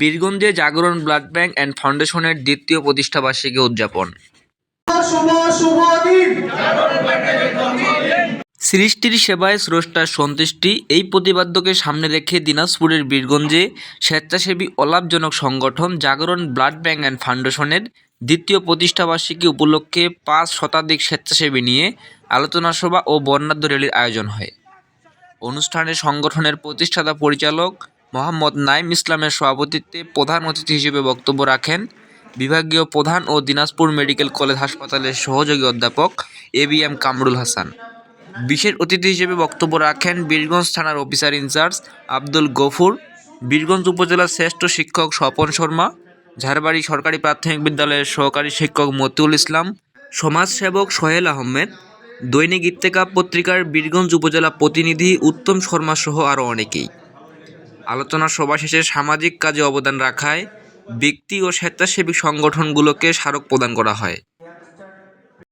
বীরগঞ্জে জাগরণ blood bank and ফাউন্ডেশনের দ্বিতীয় প্রতিষ্ঠাবার্ষিকী উদযাপন। সৃষ্টির সেবায় স্রষ্টার সন্তুষ্টি, এই প্রতিবাদ্যকে সামনে রেখে দিনাজপুরের বীরগঞ্জে স্বেচ্ছাসেবী অলাভজনক সংগঠন জাগরণ ব্লাড ব্যাংক অ্যান্ড ফাউন্ডেশনের দ্বিতীয় প্রতিষ্ঠাবার্ষিকী উপলক্ষে পাঁচ শতাধিক স্বেচ্ছাসেবী নিয়ে আলোচনা সভা ও বর্ণাঢ্য র্যালির আয়োজন হয়। অনুষ্ঠানে সংগঠনের প্রতিষ্ঠাতা পরিচালক মোহাম্মদ নাইম ইসলামের সভাপতিত্বে প্রধান অতিথি হিসেবে বক্তব্য রাখেন বিভাগীয় প্রধান ও দিনাজপুর মেডিকেল কলেজ হাসপাতালের সহযোগী অধ্যাপক A B M Kamrul Hasan. বিশেষ অতিথি হিসেবে বক্তব্য রাখেন বীরগঞ্জ থানার officer in charge Abdul Gafur, Birganj উপজেলার শ্রেষ্ঠ শিক্ষক স্বপন শর্মা, ঝাড়বাড়ি সরকারি প্রাথমিক বিদ্যালয়ের সহকারী শিক্ষক মতিউল ইসলাম, সমাজসেবক সোহেল আহমেদ, দৈনিক ইত্তেকাব পত্রিকার বীরগঞ্জ উপজেলা প্রতিনিধি উত্তম শর্মা সহ আরও অনেকেই। আলোচনা সভা শেষে সামাজিক কাজে অবদান রাখায় ব্যক্তি ও স্বেচ্ছাসেবী সংগঠনগুলোকে স্মারক প্রদান করা হয়।